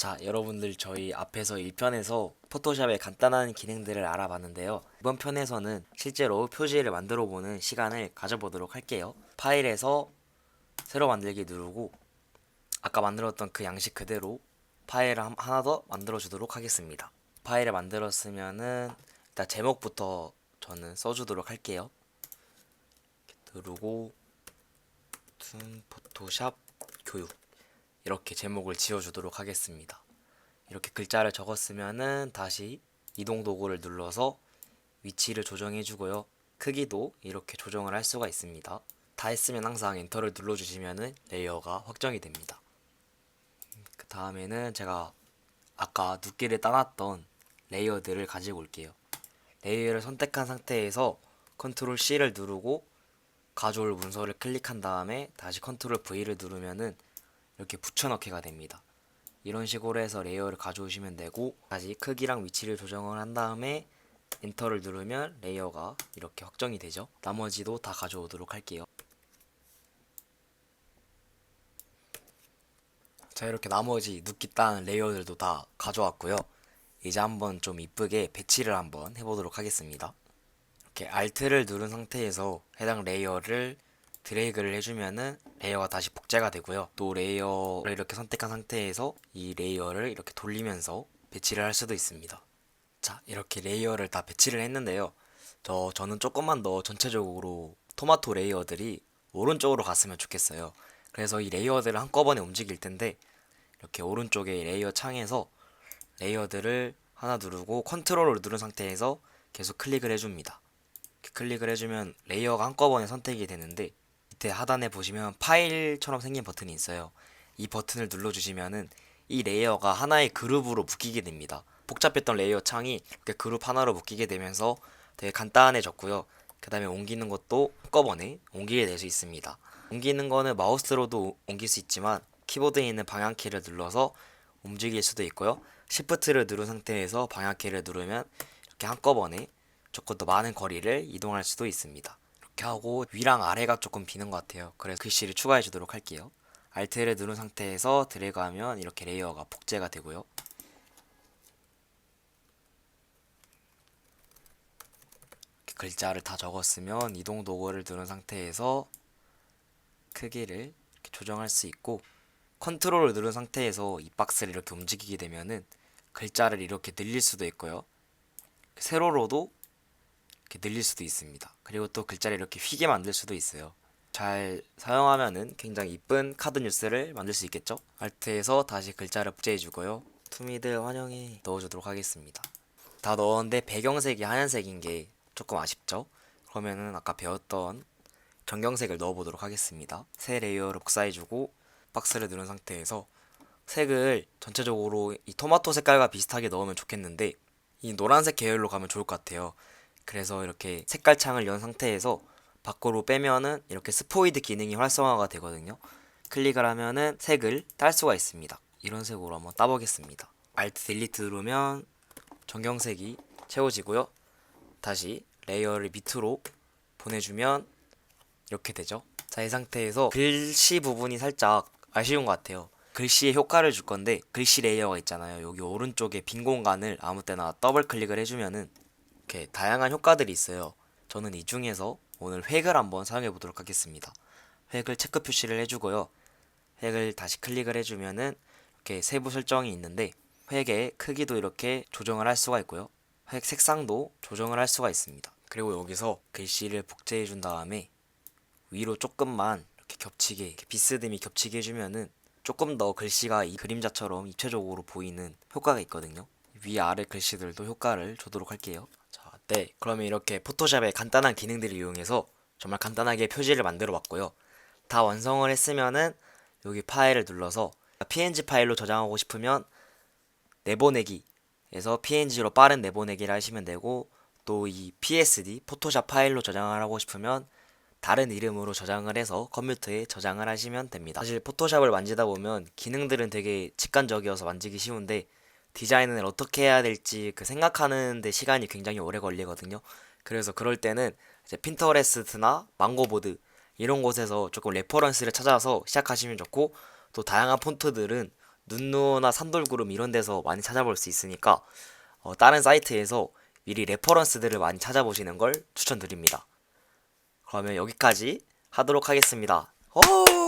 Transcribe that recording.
자, 여러분들 저희 앞에서 1편에서 포토샵의 간단한 기능들을 알아봤는데요. 이번 편에서는 실제로 표지를 만들어 보는 시간을 가져보도록 할게요. 파일에서 새로 만들기 누르고 아까 만들었던 그 양식 그대로 파일을 한- 하나 더 만들어 주도록 하겠습니다. 파일을 만들었으면은 일단 제목부터 저는 써주도록 할게요. 누르고 툰 포토샵 교육 이렇게 제목을 지어주도록 하겠습니다. 이렇게 글자를 적었으면은 다시 이동 도구를 눌러서 위치를 조정해 주고요. 크기도 이렇게 조정을 할 수가 있습니다. 다 했으면 항상 엔터를 눌러주시면은 레이어가 확정이 됩니다. 그 다음에는 제가 아까 두께를 따놨던 레이어들을 가지고 올게요. 레이어를 선택한 상태에서 컨트롤 C를 누르고 가져올 문서를 클릭한 다음에 다시 컨트롤 V를 누르면은 이렇게 붙여넣기가 됩니다. 이런 식으로 해서 레이어를 가져오시면 되고 다시 크기랑 위치를 조정을 한 다음에 엔터를 누르면 레이어가 이렇게 확정이 되죠. 나머지도 다 가져오도록 할게요. 자 이렇게 나머지 눕기 딴 레이어들도 다 가져왔고요. 이제 한번 좀 이쁘게 배치를 한번 해보도록 하겠습니다. 이렇게 Alt를 누른 상태에서 해당 레이어를 드래그를 해주면은 레이어가 다시 복제가 되고요. 또 레이어를 이렇게 선택한 상태에서 이 레이어를 이렇게 돌리면서 배치를 할 수도 있습니다. 자, 이렇게 레이어를 다 배치를 했는데요. 저, 저는 조금만 더 전체적으로 토마토 레이어들이 오른쪽으로 갔으면 좋겠어요. 그래서 이 레이어들을 한꺼번에 움직일 텐데, 이렇게 오른쪽에 레이어 창에서 레이어들을 하나 누르고 컨트롤을 누른 상태에서 계속 클릭을 해줍니다. 클릭을 해주면 레이어가 한꺼번에 선택이 되는데 밑에 하단에 보시면 파일처럼 생긴 버튼이 있어요. 이 버튼을 눌러주시면은 이 레이어가 하나의 그룹으로 묶이게 됩니다. 복잡했던 레이어 창이 이렇게 그룹 하나로 묶이게 되면서 되게 간단해졌고요. 그 다음에 옮기는 것도 한꺼번에 옮기게 될 수 있습니다. 옮기는 거는 마우스로도 옮길 수 있지만 키보드에 있는 방향키를 눌러서 움직일 수도 있고요. 시프트를 누른 상태에서 방향키를 누르면 이렇게 한꺼번에 조금 더 많은 거리를 이동할 수도 있습니다. 이렇게 하고 위랑 아래가 조금 비는 것 같아요. 그래서 글씨를 추가해 주도록 할게요. Alt를 누른 상태에서 드래그하면 이렇게 레이어가 복제가 되고요. 글자를 다 적었으면 이동 도구를 누른 상태에서 크기를 조정할 수 있고 컨트롤을 누른 상태에서 이 박스를 이렇게 움직이게 되면은 글자를 이렇게 늘릴 수도 있고요. 세로로도 이렇게 늘릴 수도 있습니다. 그리고 또 글자를 이렇게 휘게 만들 수도 있어요. 잘 사용하면은 굉장히 이쁜 카드 뉴스를 만들 수 있겠죠? 알트에서 다시 글자를 복제해 주고요. 투미들 환영해 넣어주도록 하겠습니다. 다 넣었는데 배경색이 하얀색인 게 조금 아쉽죠? 그러면은 아까 배웠던 정경색을 넣어보도록 하겠습니다. 새 레이어를 복사해주고 박스를 누른 상태에서 색을 전체적으로 이 토마토 색깔과 비슷하게 넣으면 좋겠는데 이 노란색 계열로 가면 좋을 것 같아요. 그래서 이렇게 색깔 창을 연 상태에서 밖으로 빼면은 이렇게 스포이드 기능이 활성화가 되거든요. 클릭을 하면은 색을 딸 수가 있습니다. 이런 색으로 한번 따보겠습니다. Alt 딜리트 누르면 정경색이 채워지고요. 다시 레이어를 밑으로 보내주면 이렇게 되죠. 자, 이 상태에서 글씨 부분이 살짝 아쉬운 것 같아요. 글씨에 효과를 줄 건데 글씨 레이어가 있잖아요. 여기 오른쪽에 빈 공간을 아무 때나 더블 클릭을 해주면은 이렇게 다양한 효과들이 있어요. 저는 이 중에서 오늘 획을 한번 사용해 보도록 하겠습니다. 획을 체크 표시를 해주고요. 획을 다시 클릭을 해주면은 이렇게 세부 설정이 있는데 획의 크기도 이렇게 조정을 할 수가 있고요. 획 색상도 조정을 할 수가 있습니다. 그리고 여기서 글씨를 복제해 준 다음에 위로 조금만 이렇게 겹치게 이렇게 비스듬히 겹치게 해주면은 조금 더 글씨가 이 그림자처럼 입체적으로 보이는 효과가 있거든요. 위 아래 글씨들도 효과를 주도록 할게요. 자, 네. 그러면 이렇게 포토샵의 간단한 기능들을 이용해서 정말 간단하게 표지를 만들어 봤고요. 다 완성을 했으면은 여기 파일을 눌러서 png 파일로 저장하고 싶으면 내보내기에서 png로 빠른 내보내기를 하시면 되고 또 이 psd 포토샵 파일로 저장을 하고 싶으면 다른 이름으로 저장을 해서 컴퓨터에 저장을 하시면 됩니다. 사실 포토샵을 만지다 보면 기능들은 되게 직관적이어서 만지기 쉬운데 디자인을 어떻게 해야 될지 그 생각하는데 시간이 굉장히 오래 걸리거든요. 그래서 그럴 때는 이제 핀터레스트나 망고보드 이런 곳에서 조금 레퍼런스를 찾아서 시작하시면 좋고 또 다양한 폰트들은 눈누나 산돌구름 이런 데서 많이 찾아볼 수 있으니까 어, 다른 사이트에서 미리 레퍼런스들을 많이 찾아보시는 걸 추천드립니다. 그러면 여기까지 하도록 하겠습니다. 오!